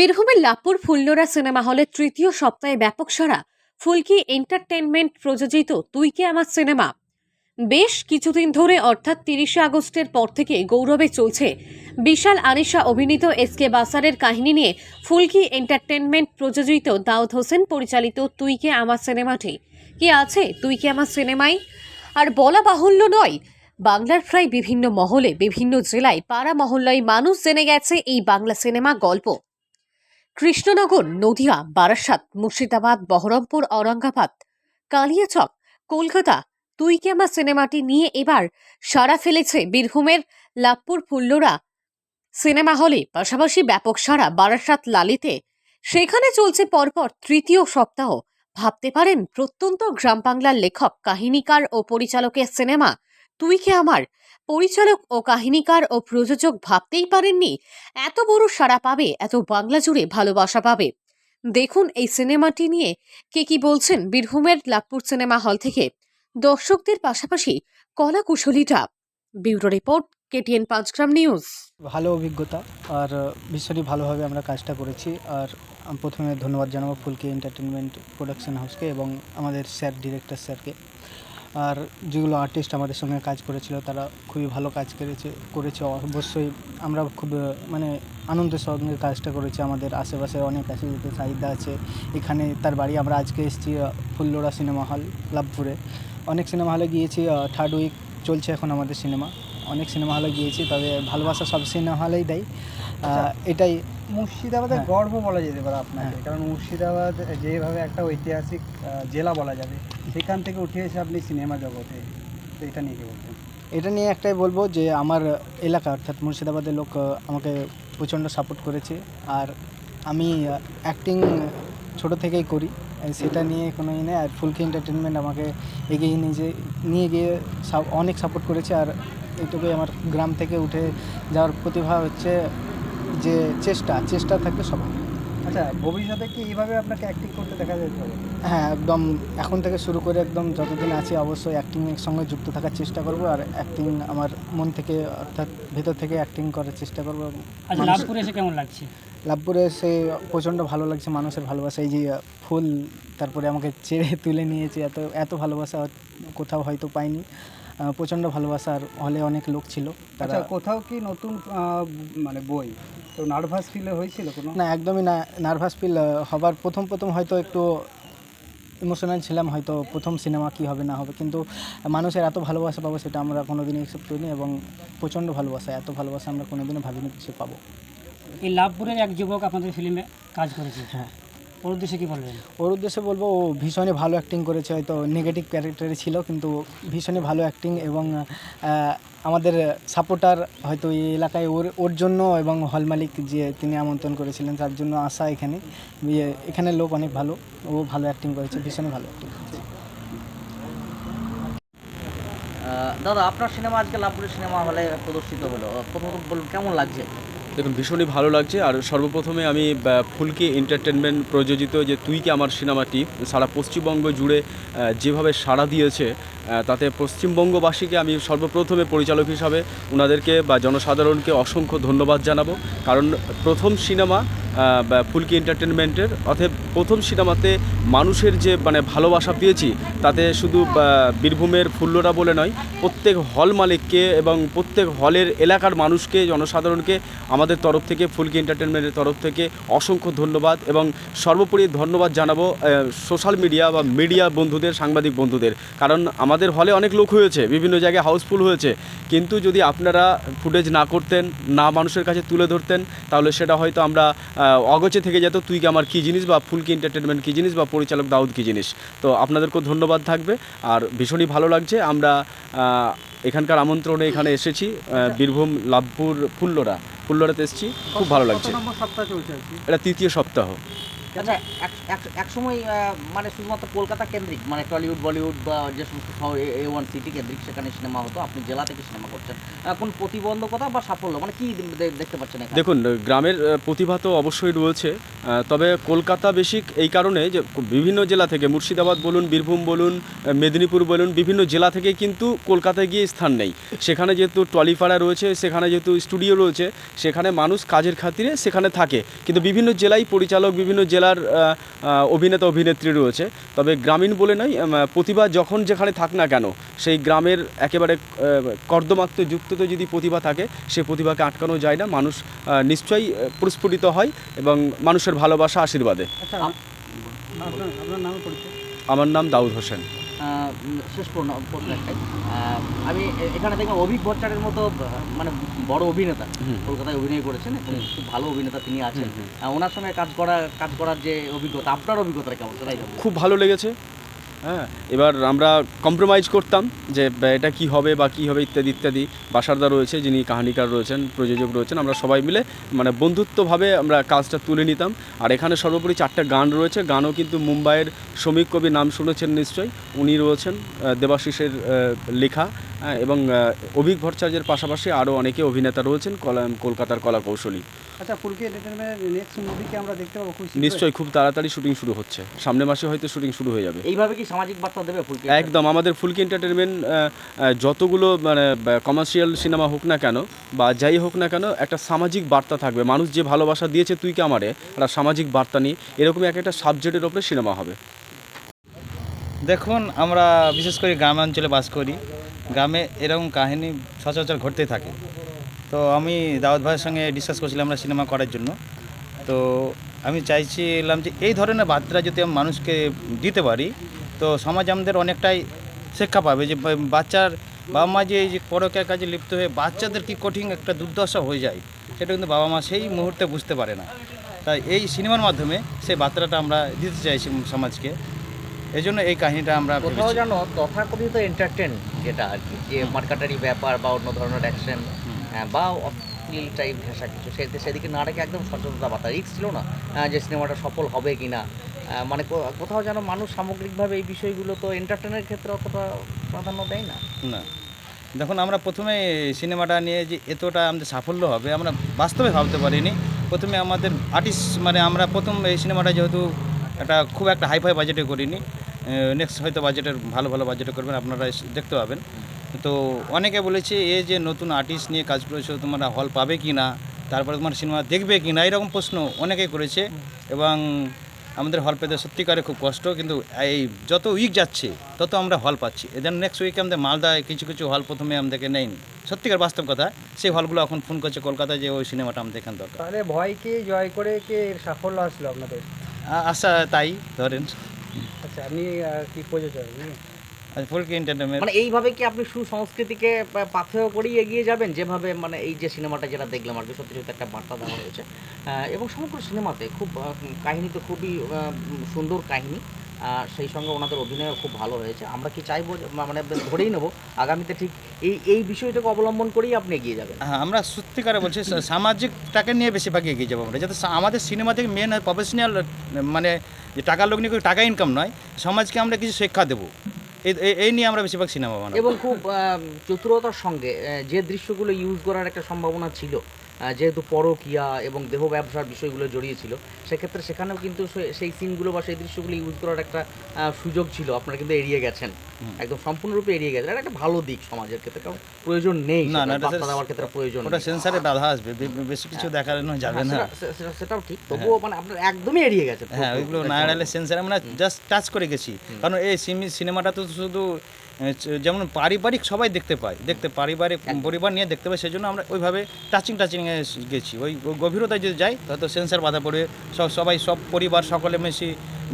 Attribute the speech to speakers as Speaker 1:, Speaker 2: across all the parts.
Speaker 1: বীরভূমের লাভপুর ফুল্লরা সিনেমা হলে তৃতীয় সপ্তাহে ব্যাপক সারা ফুলকি এন্টারটেনমেন্ট প্রযোজিত তুই কে আমার সিনেমা। বেশ কিছুদিন ধরে, অর্থাৎ তিরিশে আগস্টের পর থেকে গৌরবে চলছে বিশাল আনিশা অভিনীত এস কে বাসারের কাহিনী নিয়ে ফুলকি এন্টারটেনমেন্ট প্রযোজিত দাউদ হোসেন পরিচালিত তুই কে আমার সিনেমাটি। কি আছে তুই কে আমার সিনেমায়? আর বলা বাহুল্য নয়, বাংলার প্রায় বিভিন্ন মহলে, বিভিন্ন জেলায়, পাড়া মহল্লায় মানুষ জেনে গেছে এই বাংলা সিনেমা গল্প। কৃষ্ণনগর, নদিয়া, বারাসাত, মুর্শিদাবাদ, বহরমপুর, ঔরঙ্গাবাদ, কালিয়াচক, কলকাতা তুই কি আমার সিনেমাটি নিয়ে এবার সাড়া ফেলেছে বীরভূমের লাভপুর ফুল্লরা। সিনেমা হলে পাশাপাশি ব্যাপক সারা বারাসাত লালিতে। সেখানে চলছে পরপর তৃতীয় সপ্তাহ। ভাবতে পারেন প্রত্যন্ত গ্রাম বাংলার লেখক, কাহিনীকার ও পরিচালকের সিনেমা তুই কে আমার পরিচালক ও কাহিনীকার ও প্রযোজক ভাবতেই পারেননি, এত বড় সাড়া পাবে, এত বাংলা জুড়ে ভালোবাসা পাবে। দেখুন এই সিনেমাটি নিয়ে কে কি বলছেন বীরভূমের লাভপুর সিনেমা হল থেকে। দর্শকদের পাশাপাশি কলা কুশলীরা bureau report, KTN Panchgram news.
Speaker 2: ভালো অভিজ্ঞতা, আর ভীষণই ভালোভাবে আমরা কাজটা করেছি। আর প্রথমে ধন্যবাদ জানাব ফুলকে এন্টারটেনমেন্ট প্রোডাকশন হাউসকে এবং আমাদের স্যার, ডিরেক্টর স্যারকে। আর যেগুলো আর্টিস্ট আমাদের সঙ্গে কাজ করেছিল তারা খুবই ভালো কাজ করেছে করেছে। অবশ্যই আমরা খুব মানে আনন্দের সঙ্গে কাজটা করেছি। আমাদের আশেপাশে অনেক আছে যেতে চাহিদা আছে। এখানে তার বাড়ি আমরা আজকে এসেছি ফুল্লোড়া সিনেমা হল লাভপুরে। অনেক সিনেমা হলে গিয়েছি থার্ড উইক চলছে এখন আমাদের সিনেমা। অনেক সিনেমা হলে গিয়েছি তবে ভালোবাসা সব সিনেমা হলেই দেয়। এটাই
Speaker 3: মুর্শিদাবাদের
Speaker 2: হ্যাঁ।
Speaker 3: গর্ব বলা যেতে পারে আপনাকে
Speaker 2: হ্যাঁ।
Speaker 3: কারণ মুর্শিদাবাদ যেভাবে একটা ঐতিহাসিক জেলা বলা যাবে সেখান থেকে উঠে এসে আপনি সিনেমা জগতে তো এটা নিয়ে কি বলবেন
Speaker 2: এটা নিয়ে একটাই বলব যে আমার এলাকা অর্থাৎ মুর্শিদাবাদের লোক আমাকে প্রচণ্ড সাপোর্ট করেছে আর আমি অ্যাক্টিং ছোট থেকেই করি সেটা নিয়ে কোনো ই নেই আর ফুলকি এন্টারটেনমেন্ট আমাকে এগিয়ে নিয়ে যে নিয়ে গিয়ে অনেক সাপোর্ট করেছে আর এইটুকুই আমার গ্রাম থেকে উঠে যাওয়ার প্রতিভা হচ্ছে যে চেষ্টা চেষ্টা থাকবে সবাই
Speaker 3: আচ্ছা ভবিষ্যতে কি এইভাবে আপনাকে অ্যাক্টিং করতে দেখা যেতে হবে
Speaker 2: হ্যাঁ একদম এখন থেকে শুরু করে একদম যতদিন আছি অবশ্যই অ্যাক্টিংয়ের সঙ্গে যুক্ত থাকার চেষ্টা করব আর অ্যাক্টিং আমার মন থেকে অর্থাৎ ভেতর থেকে অ্যাক্টিং করার চেষ্টা করব।
Speaker 4: আচ্ছা লাভপুরে এসে কেমন লাগছে?
Speaker 2: লাভপুরে এসে প্রচণ্ড ভালো লাগছে মানুষের ভালোবাসা। এই যে ফুল তারপরে আমাকে চেড়ে তুলে নিয়েছে এত এত ভালোবাসা কোথাও হয়তো পাইনি। প্রচণ্ড ভালোবাসার হলে অনেক লোক ছিল। তারা
Speaker 3: আচ্ছা কোথাও কি নতুন মানে বই? তো নার্ভাস ফিল হয়েছিল কোনো?
Speaker 2: না একদমই না নার্ভাস ফিল হবার প্রথম প্রথম হয়তো একটু ইমোশনাল ছিলাম হয়তো প্রথম সিনেমা কী হবে না হবে। কিন্তু মানুষের এত ভালোবাসা পাবো সেটা আমরা কোনোদিনই এক্সেপ্ট করিনি এবং প্রচণ্ড ভালোবাসা এত ভালোবাসা আমরা কোনোদিনও ভাবিনি কিছু পাবো।
Speaker 4: এই লাভপুরের এক যুবক আপনাদের ফিল্মে কাজ করেছে।
Speaker 2: হ্যাঁ।
Speaker 4: ওর উদ্দেশ্যে কী বলবেন?
Speaker 2: ওর উদ্দেশ্যে বলব, ও ভীষণই ভালো অ্যাক্টিং করেছে। হয়তো নেগেটিভ ক্যারেক্টারে ছিল, কিন্তু ভীষণই ভালো অ্যাক্টিং এবং আমাদের সাপোর্টার হয়তো এই এলাকায় ওর ওর জন্য এবং হল মালিক যে তিনি আমন্ত্রণ করেছিলেন, তার জন্য আসা এখানে। এখানে লোক অনেক ভালো। ও ভালো অ্যাক্টিং করেছে, ভীষণই ভালো অ্যাক্টিং করেছে।
Speaker 5: দাদা, আপনার সিনেমা আজকে লাভপুরের সিনেমা হলে প্রদর্শিত হলো। প্রথমত বলুন, কেমন লাগছে?
Speaker 6: দেখুন, ভীষণই ভালো লাগছে। আর সর্বপ্রথমে আমি ফুলকি এন্টারটেনমেন্ট প্রযোজিত যে তুই কি আমার সিনেমাটি, সারা পশ্চিমবঙ্গ জুড়ে যেভাবে সাড়া দিয়েছে তাতে পশ্চিমবঙ্গবাসীকে আমি সর্বপ্রথমে পরিচালক হিসাবে ওনাদেরকে বা জনসাধারণকে অসংখ্য ধন্যবাদ জানাব। কারণ প্রথম সিনেমা ফুলকি এন্টারটেনমেন্টের অতএব প্রথম সিনেমাতে মানুষের যে মানে ভালোবাসা পেয়েছি, তাতে শুধু বীরভূমের ফুল্লরা বলে নয় প্রত্যেক হল মালিককে এবং প্রত্যেক হলের এলাকার মানুষকে, জনসাধারণকে আমাদের তরফ থেকে, ফুলকি এন্টারটেনমেন্টের তরফ থেকে অসংখ্য ধন্যবাদ এবং সর্বোপরি ধন্যবাদ জানাব সোশ্যাল মিডিয়া বা মিডিয়া বন্ধুদের, সাংবাদিক বন্ধুদের। কারণ আমাদের হলে অনেক লোক হয়েছে, বিভিন্ন জায়গায় হাউসফুল হয়েছে। কিন্তু যদি আপনারা ফুটেজ না করতেন, না মানুষের কাছে তুলে ধরতেন, তাহলে সেটা হয়তো আমরা অগোচে থেকে যেত, তুই কি আমার কী জিনিস বা ফুলকি এন্টারটেনমেন্ট কী জিনিস বা পরিচালক দাউদ কী জিনিস। তো আপনাদেরকেও ধন্যবাদ থাকবে, আর ভীষণই ভালো লাগছে, আমরা এখানকার আমন্ত্রণে এখানে এসেছি। বীরভূম লাভপুর ফুল্লরা। ফুল্লরাতে এসেছি। খুব ভালো লাগছে। এটা তৃতীয় সপ্তাহ।
Speaker 5: আচ্ছা এক- সময় মানে শুধুমাত্র কলকাতা কেন্দ্রিক মানে টলিউড, বলিউড বা যে সমস্ত এ ওয়ান সিটি কেন্দ্রিক সেখানে সিনেমা হতো, আপনি জেলা থেকে সিনেমা করছেন। কোন প্রতিবন্ধকতা বা সাফল্য মানে কি দেখতে পাচ্ছেন
Speaker 6: দেখুন, গ্রামের প্রতিভা তো অবশ্যই রয়েছে তবে কলকাতা বেশিক এই কারণে যে বিভিন্ন জেলা থেকে, মুর্শিদাবাদ বলুন, বীরভূম বলুন মেদিনীপুর বলুন, বিভিন্ন জেলা থেকে কিন্তু কলকাতায় গিয়ে স্থান নেই। সেখানে যেহেতু টলিপাড়া রয়েছে, সেখানে যেহেতু স্টুডিও রয়েছে, সেখানে মানুষ কাজের খাতিরে সেখানে থাকে। কিন্তু বিভিন্ন জেলায় পরিচালক, বিভিন্ন জেলার অভিনেতা অভিনেত্রী রয়েছে। তবে গ্রামীণ বলে নয় প্রতিভা যখন যেখানে থাক না কেন সেই গ্রামের একেবারে কর্দমাক্ত যুক্ত যদি প্রতিভা থাকে সে প্রতিভাকে আটকানো যায় না। মানুষ নিশ্চয়ই প্রস্ফুটিত হয় এবং মানুষের ভালোবাসা আশীর্বাদে।
Speaker 3: আচ্ছা
Speaker 6: আমার নাম দাউদ হোসেন।
Speaker 5: শেষ আহ, আমি এখানে দেখলাম অভিক ভট্টাচার্যের মতো মানে বড় অভিনেতা। কলকাতায় অভিনয় করেছেন খুব ভালো অভিনেতা তিনি আছেন। ওনার সঙ্গে কাজ করা কাজ করার যে অভিজ্ঞতা আপনার অভিজ্ঞতা কেমন? সেটাই
Speaker 6: খুব ভালো লেগেছে। হ্যাঁ এবার আমরা কম্প্রোমাইজ করতাম যে এটা কি হবে বা কী হবে ইত্যাদি ইত্যাদি। বাসারদা রয়েছে, যিনি কাহানিকার রয়েছেন, প্রযোজক রয়েছেন, আমরা সবাই মিলে মানে বন্ধুত্বভাবে আমরা কাজটা তুলে নিতাম। আর এখানে সর্বোপরি চারটা গান রয়েছে, গানও কিন্তু মুম্বাইয়ের শ্রমিক কবি নাম শুনেছেন নিশ্চয়ই। উনি রয়েছেন দেবাশিসের লেখা। এবং আহ, অভিক ভট্টাচার্যের পাশাপাশি আরও অনেকে অভিনেতা রয়েছেন কলা কলকাতার কলা কৌশলী
Speaker 3: আচ্ছা ফুলকি নেক্সট মুভি কি আমরা দেখতে পাবো খুব
Speaker 6: নিশ্চয়ই খুব তাড়াতাড়ি শুটিং শুরু হচ্ছে। সামনের মাসে হয়তো শুটিং শুরু হয়ে যাবে।
Speaker 5: এইভাবে কি সামাজিক বার্তা দেবে ফুলকি
Speaker 6: একদম আমাদের ফুলকি এন্টারটেনমেন্ট যতগুলো মানে কমার্শিয়াল সিনেমা হোক না কেন বা যাই হোক না কেন একটা সামাজিক বার্তা থাকবে। মানুষ যে ভালোবাসা দিয়েছে তুই কে আমারে একটা সামাজিক বার্তা নিয়ে এরকমই এক একটা সাবজেক্টের ওপরে সিনেমা হবে।
Speaker 7: দেখুন আমরা বিশেষ করে গ্রামাঞ্চলে বাস করি। গ্রামে এরকম কাহিনী সচরাচর ঘটতে থাকে। তো আমি দাউদ ভাইয়ের সঙ্গে ডিসকাস করছিলাম আমরা সিনেমা করার জন্য। তো আমি চাইছিলাম যে এই ধরনের বার্তা যদি আমি মানুষকে দিতে পারি, তো সমাজ আমাদের অনেকটাই শিক্ষা পাবে যে বাচ্চার বাবা মা যে এই যে পরকের কাজে লিপ্ত হয়ে বাচ্চাদের কি কঠিন একটা দুর্দশা হয়ে যায়, সেটা কিন্তু বাবা মা সেই মুহূর্তে বুঝতে পারে না। তাই এই সিনেমার মাধ্যমে সেই বার্তাটা আমরা দিতে চাইছি সমাজকে। এই জন্য এই কাহিনীটা আমরা
Speaker 5: কোথাও যেন তথাকথিত এন্টারটেন যেটা আর কি যে মার্কাটারি ব্যাপার বা অন্য ধরনের অ্যাকশন বা অশ্লীল টাইপ ঘেঁষা কিছু সে- সেদিকে না রেখে একদম সচেতনতা বার্তা। রিক্স ছিল না যে সিনেমাটা সফল হবে কি না মানে কোথাও যেন মানুষ সামগ্রিকভাবে এই বিষয়গুলো তো এন্টারটেনের ক্ষেত্রে অতটা প্রাধান্য দেয় না।
Speaker 7: না। দেখুন আমরা প্রথমে সিনেমাটা নিয়ে যে এতটা আমাদের সাফল্য হবে আমরা বাস্তবে ভাবতে পারিনি। প্রথমে আমাদের আর্টিস্ট মানে আমরা প্রথম এই সিনেমাটা যেহেতু একটা খুব একটা হাইফাই বাজেটে করিনি। নেক্সট হয়তো বাজেটের ভালো ভালো বাজেটে করবেন, আপনারা দেখতে পাবেন। তো অনেকে বলেছে, এ যে নতুন আর্টিস্ট নিয়ে কাজ করেছ, তোমরা হল পাবে কি না? তারপরে তোমার সিনেমা দেখবে কি না? এরকম প্রশ্ন অনেকেই করেছে। এবং আমাদের হল পেতে সত্যিকারে খুব কষ্ট, কিন্তু এই যত উইক যাচ্ছে, তত আমরা হল পাচ্ছি। এদের নেক্সট উইকে আমাদের মালদায় কিছু কিছু হল প্রথমে আমাদেরকে নেয়নি। সত্যিকার বাস্তব কথা, সেই হলগুলো এখন ফোন করছে কলকাতায় যে ওই সিনেমাটা আমাদের এখানে দরকার।
Speaker 3: তাহলে ভয়কে জয় করে কে সাফল্য আসলো আপনাদের?
Speaker 7: আ- আশা তাই ধরেন।
Speaker 3: আচ্ছা আপনি কি প্রযোজক?
Speaker 7: ফুলকি এন্টারটেনমেন্ট
Speaker 5: মানে এইভাবে কি আপনি সুসংস্কৃতিকে পাথেয় করেই এগিয়ে যাবেন? যেভাবে মানে এই যে সিনেমাটা যেটা দেখলাম আর কি সত্যি সত্যি একটা বার্তা দেওয়া হয়েছে। এবং সমগ্র সিনেমাতে খুব কাহিনী তো খুবই সুন্দর কাহিনী। সেই সঙ্গে ওনাদের অভিনয় খুব ভালো হয়েছে। আমরা কি চাইব মানে ধরেই নেব আগামীতে ঠিক এই এই বিষয়টাকে অবলম্বন করেই আপনি এগিয়ে যাবেন?
Speaker 7: হ্যাঁ আমরা সত্যিকারে বলছি সামাজিকটাকে নিয়ে বেশিরভাগ এগিয়ে যাব আমরা। যাতে আমাদের সিনেমা থেকে মেন প্রফেশনাল মানে যে টাকার লোক নিয়ে কোনো টাকা ইনকাম নয় সমাজকে আমরা কিছু শিক্ষা দেবো। এই নিয়ে আমরা বেশিরভাগ সিনেমা বানাবো।
Speaker 5: এবং খুব চতুরতার সঙ্গে যে দৃশ্যগুলো ইউজ করার একটা সম্ভাবনা ছিল যেহেতু পরকিয়া এবং দেহ ব্যবসার বিষয়গুলো জড়িয়ে ছিল সেক্ষেত্রে সেখানেও কিন্তু সেই সিনগুলো বা সেই দৃশ্যগুলো ইউজ করার একটা সুযোগ ছিল। আপনারা কিন্তু এড়িয়ে গেছেন। একদম সম্পূর্ণরূপে এড়িয়ে গেছেন। এটা একটা ভালো দিক সমাজের ক্ষেত্রে কারণ প্রয়োজন নেই
Speaker 7: না,
Speaker 5: দেওয়ার ক্ষেত্রে প্রয়োজন
Speaker 7: ওটা সেন্সারে বাধা আসবে বেশি কিছু দেখানো যাবে
Speaker 5: হ্যাঁ,
Speaker 7: না
Speaker 5: সেটা- সেটাও ঠিক। তবুও মানে আপনার একদমই এড়িয়ে গেছেন।
Speaker 7: হ্যাঁ ওইগুলো না এড়ালে সেন্সারে আমরা জাস্ট টাচ করে গেছি। কারণ এই সিনেমাটা তো শুধু যেমন পারিবারিক সবাই দেখতে পায় দেখতে পারিবারিক পরিবার নিয়ে দেখতে পায় সেই জন্য আমরা ওইভাবে টাচিং টাচিং গেছি। ওই গভীরতায় যদি যাই হয়তো সেন্সার বাধা পড়বে সব সবাই সব পরিবার সকলে মিশে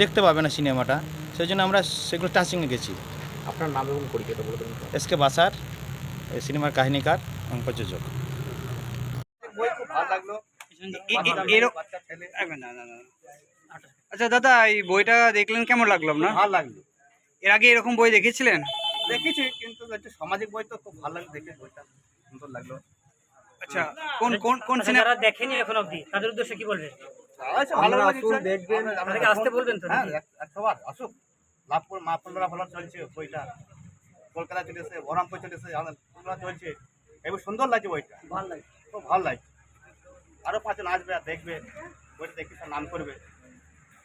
Speaker 7: দেখতে পাবে না সিনেমাটা সেই জন্য আমরা সেগুলো টাচিংয়ে গেছি।
Speaker 5: আপনার নাম এবং পরিচয়টা বলে দেবেন
Speaker 7: এস কে বাসার সিনেমার কাহিনীকার এবং প্রযোজক
Speaker 8: আচ্ছা দাদা এই বইটা দেখলেন কেমন লাগল আপনার?
Speaker 3: ভালো লাগল।
Speaker 8: এর আগে এরকম বই দেখেছিলেন?
Speaker 3: দেখেছি কিন্তু একটা সামাজিক বই তো খুব ভালো লাগে দেখে বইটা সুন্দর লাগল।
Speaker 8: আচ্ছা কোন কোন কোন সিনেমা
Speaker 4: দেখেনি এখন অবধি তাদের উদ্দেশ্যে কি বলবেন?
Speaker 3: আচ্ছা আপনারা আসুন দেখবেন
Speaker 4: আসতে বলবেন তো
Speaker 9: হ্যাঁ একশোবার আসুক। লাভপুর মা ফুলরা ভালো চলছে বইটা। কলকাতা চলেছে বহরমপুর চলেছে আমাদের চলছে। এবার সুন্দর লাগছে বইটা। ভালো লাগে খুব ভালো লাগছে। আরও পাঁচজন আসবে আর দেখবে। বইটা দেখে সব নাম করবে।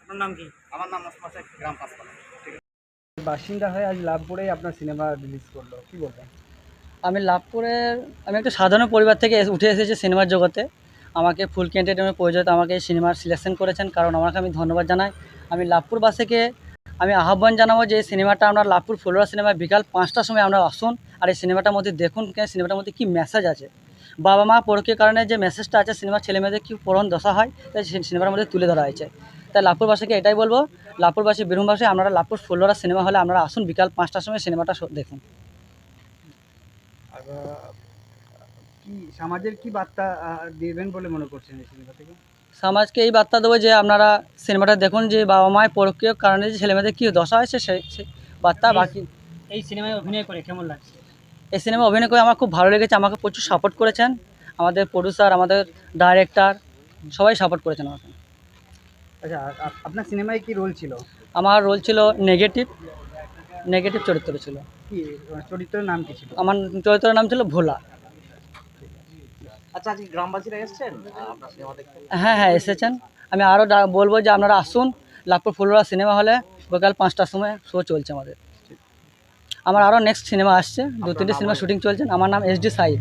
Speaker 4: আপনার নাম কি?
Speaker 9: আমার নাম মোস্তফা গ্রাম পাঁচপাড়া
Speaker 3: বাসিন্দা হয়ে আজ লাভপুরেই আপনার সিনেমা রিলিজ করল, কি বলবেন?
Speaker 10: আমি লাভপুরের আমি একটা সাধারণ পরিবার থেকে উঠে এসেছি সিনেমার জগতে। আমাকে ফুলকি এন্টারটেনমেন্ট প্রয়োজন আমাকে সিনেমার সিলেকশন করেছেন, কারণ আমাকে আমি ধন্যবাদ জানাই। আমি লাভপুরবাসীকে আমি আহ্বান জানাব যে এই সিনেমাটা আমরা লাভপুর ফুলরা সিনেমা বিকাল পাঁচটার সময় আমরা আসুন, আর এই সিনেমাটার মধ্যে দেখুন সিনেমাটার মধ্যে কী মেসেজ আছে। বাবা মা পরকীয় কারণে যে মেসেজটা আছে, সিনেমার ছেলেমেয়েদের কী পরণ দশা হয়, তাই সিনেমার মধ্যে তুলে ধরা হয়েছে। তাই লাভপুরবাসীকে এটাই বলব লাভপুরবাসী বীরভূমবাসী আপনারা লাভপুর ফুলরা সিনেমা হলে আপনারা আসুন বিকাল পাঁচটার সময় সিনেমাটা দেখুন।
Speaker 3: কি সমাজের কি বার্তা দেবেন বলে মনে করছেন এই সিনেমা থেকে?
Speaker 10: সমাজকে এই বার্তা দেবো যে আপনারা সিনেমাটা দেখুন যে বাবা মায়ের পরকীয় কারণে যে ছেলেমেয়েদের কী দশা হয়েছে সেই সেই বার্তা বাকি
Speaker 4: এই সিনেমায় অভিনয় করে কেমন লাগছে?
Speaker 10: এই সিনেমা অভিনয় করে আমার খুব ভালো লেগেছে আমাকে প্রচুর সাপোর্ট করেছেন। আমাদের প্রডিউসার আমাদের ডাইরেক্টর সবাই সাপোর্ট করেছেন আমাকে।
Speaker 3: আচ্ছা আপনার সিনেমায় কি রোল ছিল?
Speaker 10: আমার রোল ছিল নেগেটিভ নেগেটিভ চরিত্র ছিল।
Speaker 3: কি চরিত্রের নাম কি ছিল?
Speaker 10: আমার চরিত্রের নাম ছিল ভোলা।
Speaker 5: আচ্ছা আজকে গ্রামবাসীরা এসছেন? আহ, আপনার সিনেমা দেখতে
Speaker 10: হ্যাঁ হ্যাঁ এসেছেন। আমি আরও বলব যে আপনারা আসুন লাভপুর ফুলরা সিনেমা হলে বিকাল পাঁচটার সময় শো চলছে আমাদের। আমার আরও নেক্সট সিনেমা আসছে। দু তিনটে সিনেমা শুটিং চলছে। আমার নাম এস ডি সাইদ